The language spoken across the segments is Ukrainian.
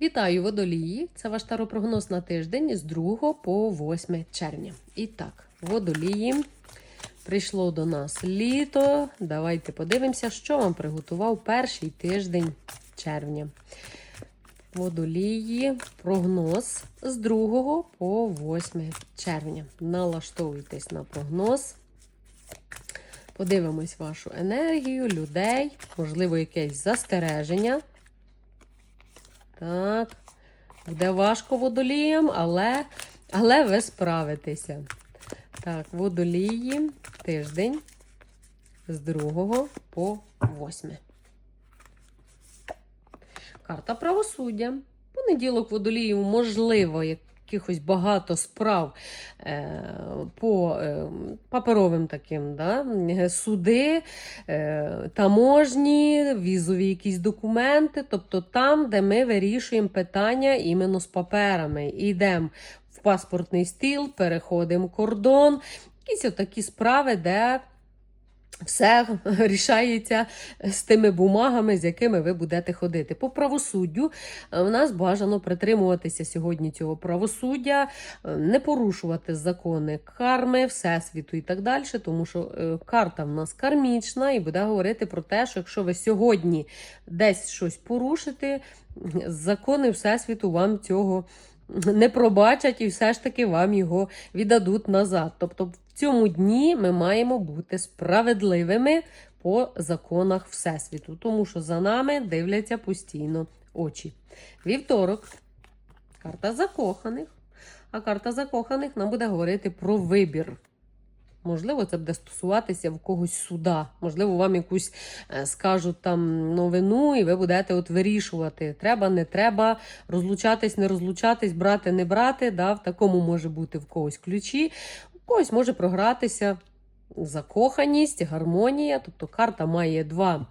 Вітаю водолії! Це ваш таропрогноз на тиждень з 2 по 8 червня. І так, водолії. Прийшло до нас літо. Давайте подивимося, що вам приготував перший тиждень червня. Водолії, прогноз з 2 по 8 червня. Налаштовуйтесь на прогноз. Подивимось вашу енергію, людей, можливо, якесь застереження. Так, буде важко водолієм, але, але ви справитеся. Так, водолії, тиждень з 2 по 8. Карта правосуддя. Понеділок водоліїв, можливо, якихось багато справ е, по е, паперовим таким, да? суди, е, таможні, візові якісь документи, тобто там, де ми вирішуємо питання іменно з паперами. Йдемо в паспортний стіл, переходимо кордон, якісь отакі справи, де все рішається з тими бумагами, з якими ви будете ходити. По правосуддю е, в нас бажано притримуватися сьогодні цього правосуддя, е, не порушувати закони карми, всесвіту і так далі, тому що е, карта в нас кармічна і буде говорити про те, що якщо ви сьогодні десь щось порушите, закони всесвіту вам цього не пробачать і все ж таки вам його віддадуть назад. Тобто в цьому дні ми маємо бути справедливими по законах Всесвіту, тому що за нами дивляться постійно очі. Вівторок, карта закоханих. А карта закоханих нам буде говорити про вибір. Можливо, це буде стосуватися в когось суда. Можливо, вам якусь е, скажуть там новину, і ви будете от вирішувати, треба, не треба, розлучатись, не розлучатись, брати, не брати. Да? В такому може бути в когось ключі. Когось може програтися закоханість, гармонія. Тобто карта має два.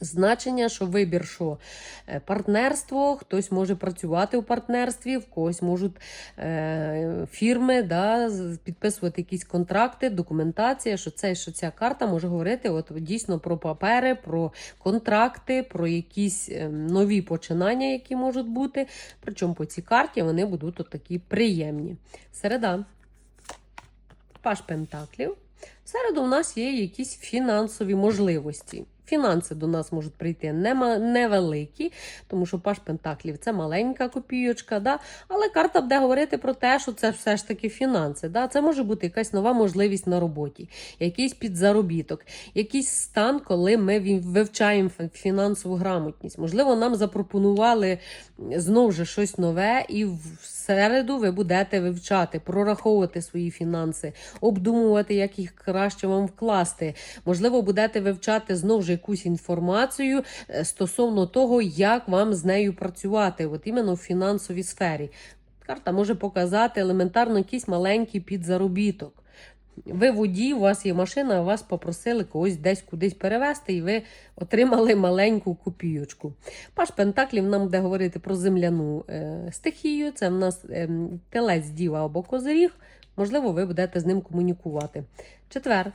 Значення, що вибір, що е, партнерство, хтось може працювати у партнерстві, в когось можуть е, фірми да, підписувати якісь контракти, документація, що це, що ця карта може говорити от, дійсно про папери, про контракти, про якісь е, нові починання, які можуть бути. Причому по цій карті вони будуть от такі приємні. Середа. Паш Пентаклів. В середу нас є якісь фінансові можливості. Фінанси до нас можуть прийти невеликі, тому що Паш Пентаклів це маленька копійочка, да? але карта буде говорити про те, що це все ж таки фінанси. Да? Це може бути якась нова можливість на роботі, якийсь підзаробіток, якийсь стан, коли ми вивчаємо фінансову грамотність. Можливо, нам запропонували знову ж щось нове, і в середу ви будете вивчати, прораховувати свої фінанси, обдумувати, як їх краще вам вкласти. Можливо, будете вивчати знову ж якусь інформацію е, стосовно того, як вам з нею працювати, от іменно в фінансовій сфері. Карта може показати елементарно якийсь маленький підзаробіток. Ви водій, у вас є машина, вас попросили когось десь кудись перевезти, і ви отримали маленьку копійочку. Паш Пентаклів нам буде говорити про земляну е, стихію. Це в нас е, телець, діва або козиріг. Можливо, ви будете з ним комунікувати. Четвер.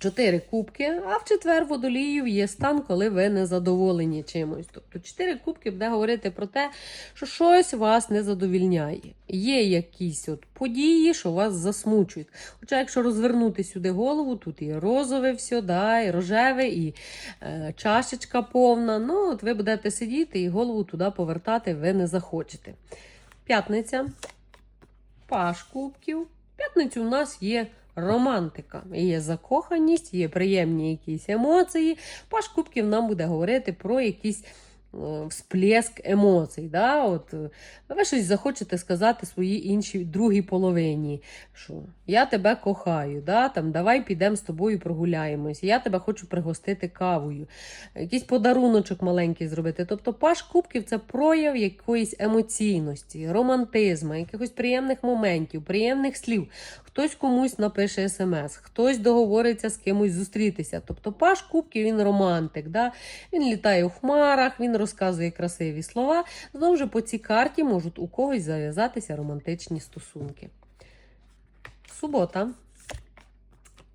Чотири кубки, а в четвер водоліїв є стан, коли ви не задоволені чимось. Тобто чотири кубки буде говорити про те, що щось вас не задовільняє. Є якісь от події, що вас засмучують. Хоча, якщо розвернути сюди голову, тут і розове все, да, і рожеве, і е, чашечка повна. Ну, от ви будете сидіти і голову туди повертати ви не захочете. П'ятниця. Паш кубків. П'ятницю у нас є романтика. Є закоханість, є приємні якісь емоції. Паш кубків нам буде говорити про якісь всплеск емоцій. Да? От, е, ви щось захочете сказати своїй іншій другій половині, що я тебе кохаю, да? Там, давай підемо з тобою прогуляємось, я тебе хочу пригостити кавою, якийсь подаруночок маленький зробити. Тобто паш кубків це прояв якоїсь емоційності, романтизму, якихось приємних моментів, приємних слів. Хтось комусь напише смс, хтось договориться з кимось зустрітися. Тобто Паш Кубків він романтик. Да? Він літає у хмарах, він розказує красиві слова. Знову ж по цій карті можуть у когось зав'язатися романтичні стосунки. Субота.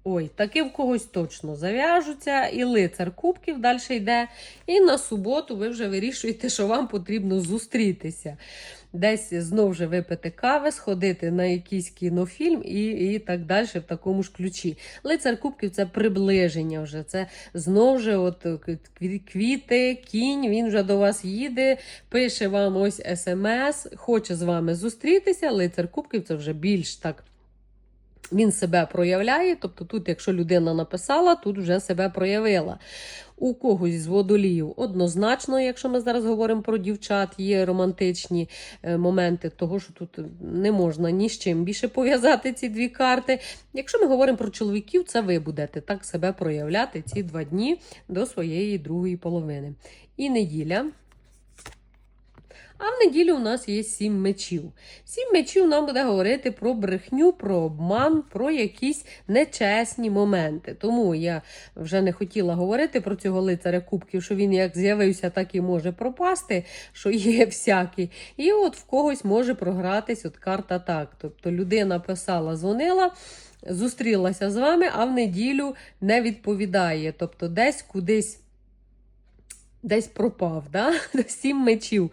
Ой, таки в когось точно зав'яжуться, і лицар кубків далі йде. І на суботу ви вже вирішуєте, що вам потрібно зустрітися. Десь знову ж випити кави, сходити на якийсь кінофільм і, і так далі в такому ж ключі. Лицар кубків це приближення вже. Це знову ж от квіти, кінь, він вже до вас їде, пише вам ось смс, хоче з вами зустрітися. Лицар кубків це вже більш так. Він себе проявляє, тобто тут, якщо людина написала, тут вже себе проявила. У когось з водоліїв однозначно, якщо ми зараз говоримо про дівчат, є романтичні е, моменти, того що тут не можна ні з чим більше пов'язати ці дві карти. Якщо ми говоримо про чоловіків, це ви будете так себе проявляти ці два дні до своєї другої половини. І неділя. А в неділю у нас є сім мечів. Сім мечів нам буде говорити про брехню, про обман, про якісь нечесні моменти. Тому я вже не хотіла говорити про цього лицаря кубків, що він як з'явився, так і може пропасти, що є всякий. І от в когось може програтись от карта так. Тобто людина писала, дзвонила. Зустрілася з вами, а в неділю не відповідає. Тобто десь кудись десь пропав, да? сім мечів.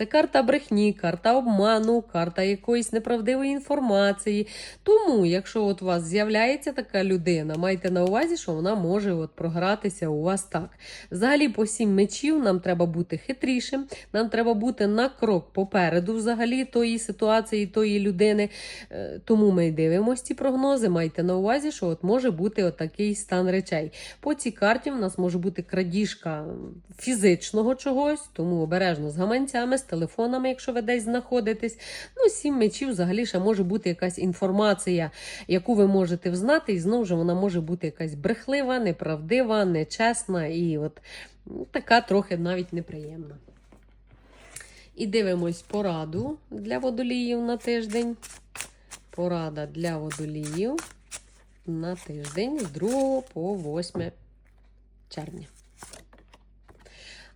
Це карта брехні, карта обману, карта якоїсь неправдивої інформації. Тому, якщо от у вас з'являється така людина, майте на увазі, що вона може от програтися у вас так. Взагалі, по сім мечів нам треба бути хитрішим, нам треба бути на крок попереду взагалі тої ситуації, тої людини. Е, Тому ми дивимося ці прогнози. Майте на увазі, що от може бути отакий стан речей. По цій карті в нас може бути крадіжка фізичного чогось, тому обережно з гаманцями, телефонами, якщо ви десь знаходитесь. Ну, сім мечів взагалі ще може бути якась інформація, яку ви можете взнати, і знову ж вона може бути якась брехлива, неправдива, нечесна і от ну, така трохи навіть неприємна. І дивимось пораду для водоліїв на тиждень. Порада для водоліїв на тиждень з 2 по 8 червня.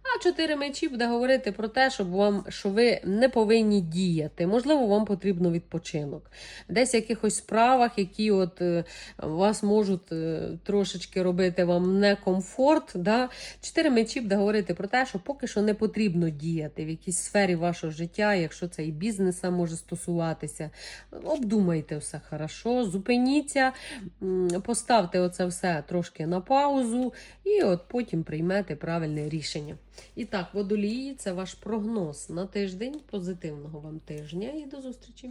А чотири мечі буде говорити про те, щоб вам, що ви не повинні діяти. Можливо, вам потрібно відпочинок. Десь в якихось справах, які от е, вас можуть е, трошечки робити вам некомфорт. Да? Чотири мечі буде говорити про те, що поки що не потрібно діяти в якійсь сфері вашого життя, якщо це і бізнеса може стосуватися. Обдумайте все хорошо, зупиніться, поставте оце все трошки на паузу, і от потім приймете правильне рішення. І так, водолії, це ваш прогноз на тиждень. Позитивного вам тижня і до зустрічі!